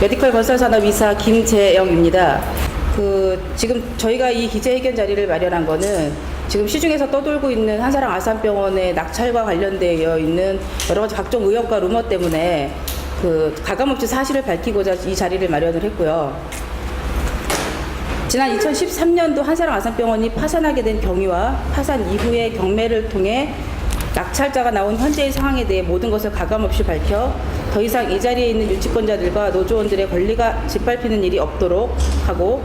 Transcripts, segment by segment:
메디컬 건설산업이사 김재영입니다. 그 지금 저희가 이 기재회견 자리를 마련한 거는 지금 시중에서 떠돌고 있는 한사랑 아산병원의 낙찰과 관련되어 있는 여러 가지 각종 의혹과 루머 때문에 그 가감없이 사실을 밝히고자 이 자리를 마련을 했고요. 지난 2013년도 한사랑 아산병원이 파산하게 된 경위와 파산 이후의 경매를 통해 낙찰자가 나온 현재의 상황에 대해 모든 것을 가감없이 밝혀 더 이상 이 자리에 있는 유치권자들과 노조원들의 권리가 짓밟히는 일이 없도록 하고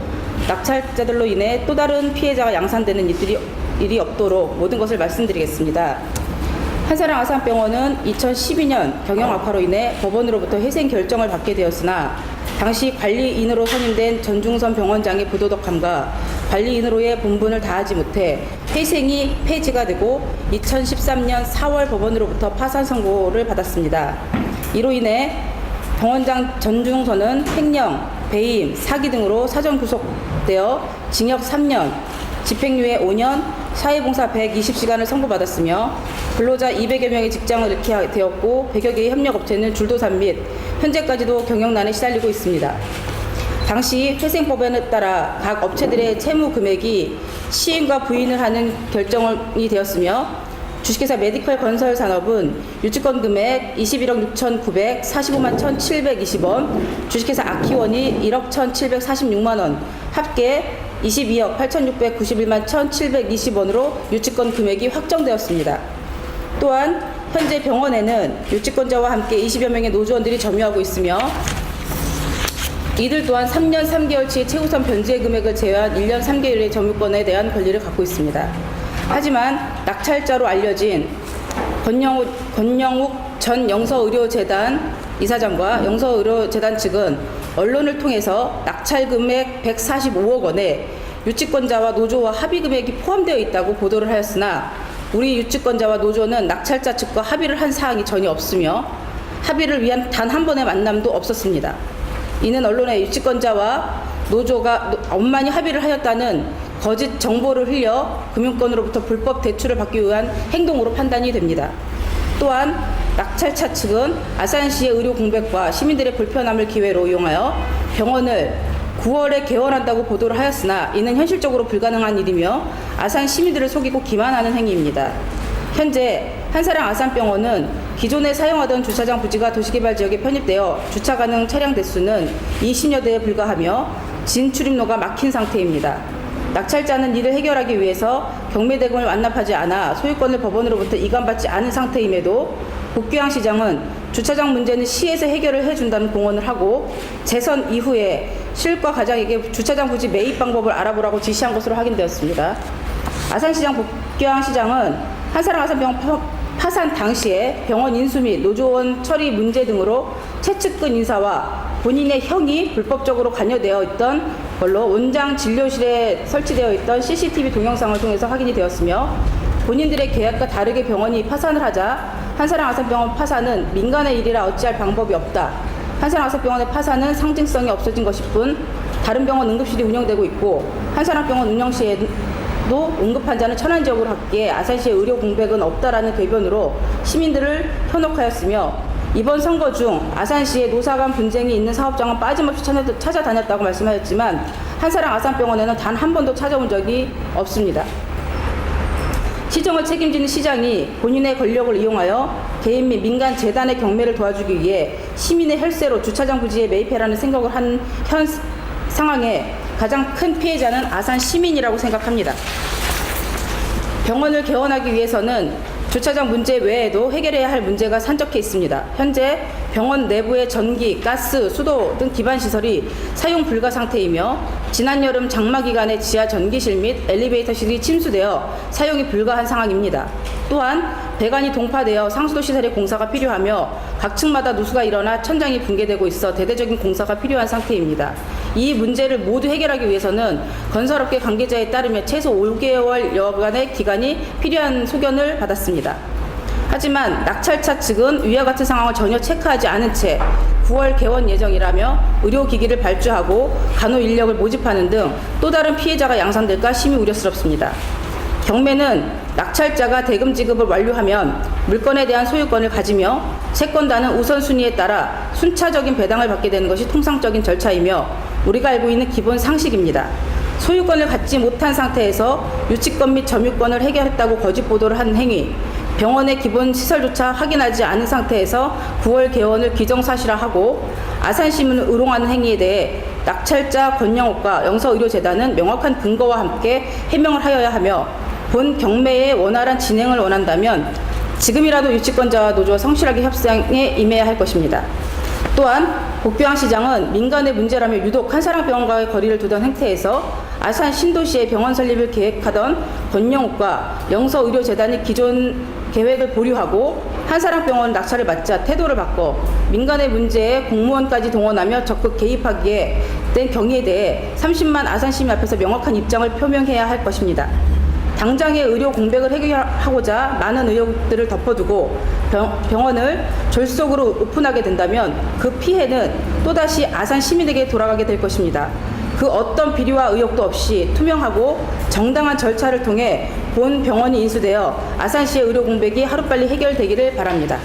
낙찰자들로 인해 또 다른 피해자가 양산되는 일들이 일이 없도록 모든 것을 말씀드리겠습니다. 한사랑 아산병원은 2012년 경영 악화로 인해 법원으로부터 회생 결정을 받게 되었으나 당시 관리인으로 선임된 전중선 병원장의 부도덕함과 관리인으로의 본분을 다하지 못해 회생이 폐지가 되고 2013년 4월 법원으로부터 파산 선고를 받았습니다. 이로 인해 병원장 전중선은 횡령, 배임, 사기 등으로 사전 구속되어 징역 3년, 집행유예 5년, 사회봉사 120시간을 선고받았으며 근로자 200여 명의 직장을 잃게 되었고 100여 개의 협력업체는 줄도산 및 현재까지도 경영난에 시달리고 있습니다. 당시 회생법에 따라 각 업체들의 채무 금액이 시행과 부인을 하는 결정이 되었으며 주식회사 메디컬 건설 산업은 유치권 금액 21억 6,945만 1,720원, 주식회사 아키원이 1억 1,746만 원, 합계 22억 8,691만 1,720원으로 유치권 금액이 확정되었습니다. 또한 현재 병원에는 유치권자와 함께 20여 명의 노조원들이 점유하고 있으며 이들 또한 3년 3개월치의 최우선 변제 금액을 제외한 1년 3개월의 점유권에 대한 권리를 갖고 있습니다. 하지만 낙찰자로 알려진 권영욱, 권영욱 전 영서의료재단 이사장과 영서의료재단 측은 언론을 통해서 낙찰 금액 145억 원에 유치권자와 노조와 합의 금액이 포함되어 있다고 보도를 하였으나 우리 유치권자와 노조는 낙찰자 측과 합의를 한 사항이 전혀 없으며 합의를 위한 단 한 번의 만남도 없었습니다. 이는 언론의 유치권자와 노조가 엄만히 합의를 하였다는 거짓 정보를 흘려 금융권으로부터 불법 대출을 받기 위한 행동으로 판단이 됩니다. 또한 낙찰차 측은 아산시의 의료 공백과 시민들의 불편함을 기회로 이용하여 병원을 9월에 개원한다고 보도를 하였으나 이는 현실적으로 불가능한 일이며 아산 시민들을 속이고 기만하는 행위입니다. 현재 한사랑 아산병원은 기존에 사용하던 주차장 부지가 도시개발 지역에 편입되어 주차 가능 차량 대수는 20여 대에 불과하며 진출입로가 막힌 상태입니다. 낙찰자는 이를 해결하기 위해서 경매대금을 완납하지 않아 소유권을 법원으로부터 이관받지 않은 상태임에도 복귀항 시장은 주차장 문제는 시에서 해결을 해준다는 공언을 하고 재선 이후에 실과 과장에게 주차장 부지 매입 방법을 알아보라고 지시한 것으로 확인되었습니다. 아산시장 복귀항 시장은 한사랑 아산병원 파- 파산 당시에 병원 인수 및 노조원 처리 문제 등으로 최측근 인사와 본인의 형이 불법적으로 관여되어 있던 걸로 원장 진료실에 설치되어 있던 CCTV 동영상을 통해서 확인이 되었으며 본인들의 계약과 다르게 병원이 파산을 하자 한사랑 아산병원 파산은 민간의 일이라 어찌할 방법이 없다. 한사랑 아산병원의 파산은 상징성이 없어진 것일 뿐 다른 병원 응급실이 운영되고 있고 한사랑병원 운영 시에도 응급 환자는 천안 지역으로 갔기에 아산시의 의료 공백은 없다라는 궤변으로 시민들을 현혹하였으며 이번 선거 중 아산시에 노사 간 분쟁이 있는 사업장은 빠짐없이 찾아- 찾아다녔다고 말씀하셨지만 한사랑 아산병원에는 단 한 번도 찾아온 적이 없습니다. 시정을 책임지는 시장이 본인의 권력을 이용하여 개인 및 민간 재단의 경매를 도와주기 위해 시민의 혈세로 주차장 부지에 매입해라는 생각을 한 현 상황에 가장 큰 피해자는 아산 시민이라고 생각합니다. 병원을 개원하기 위해서는 주차장 문제 외에도 해결해야 할 문제가 산적해 있습니다. 현재 병원 내부의 전기, 가스, 수도 등 기반 시설이 사용 불가 상태이며 지난 여름 장마 기간에 지하 전기실 및 엘리베이터실이 침수되어 사용이 불가한 상황입니다. 또한 배관이 동파되어 상수도 시설의 공사가 필요하며 각 층마다 누수가 일어나 천장이 붕괴되고 있어 대대적인 공사가 필요한 상태입니다. 이 문제를 모두 해결하기 위해서는 건설업계 관계자에 따르면 최소 5개월 여간의 기간이 필요한 소견을 받았습니다. 하지만 낙찰차 측은 위와 같은 상황을 전혀 체크하지 않은 채 9월 개원 예정이라며 의료기기를 발주하고 간호 인력을 모집하는 등 또 다른 피해자가 양산될까 심히 우려스럽습니다. 경매는 낙찰자가 대금 지급을 완료하면 물건에 대한 소유권을 가지며 채권단은 우선순위에 따라 순차적인 배당을 받게 되는 것이 통상적인 절차이며 우리가 알고 있는 기본 상식입니다. 소유권을 갖지 못한 상태에서 유치권 및 점유권을 해결했다고 거짓 보도를 한 행위, 병원의 기본 시설조차 확인하지 않은 상태에서 9월 개원을 기정사실화하고 아산시민을 의롱하는 행위에 대해 낙찰자 권영옥과 영서의료재단은 명확한 근거와 함께 해명을 하여야 하며 본 경매의 원활한 진행을 원한다면 지금이라도 유치권자와 노조와 성실하게 협상에 임해야 할 것입니다. 또한 복병 시장은 민간의 문제라며 유독 한사랑병원과의 거리를 두던 행태에서 아산 신도시의 병원 설립을 계획하던 권영욱과 영서의료재단이 기존 계획을 보류하고 한사랑병원 낙찰을 맞자 태도를 바꿔 민간의 문제에 공무원까지 동원하며 적극 개입하기에 된 경위에 대해 30만 아산 시민 앞에서 명확한 입장을 표명해야 할 것입니다. 당장의 의료 공백을 해결하고자 많은 의혹들을 덮어두고 병, 병원을 졸속으로 오픈하게 된다면 그 피해는 또다시 아산 시민에게 돌아가게 될 것입니다. 그 어떤 비리와 의혹도 없이 투명하고 정당한 절차를 통해 본 병원이 인수되어 아산시의 의료 공백이 하루빨리 해결되기를 바랍니다.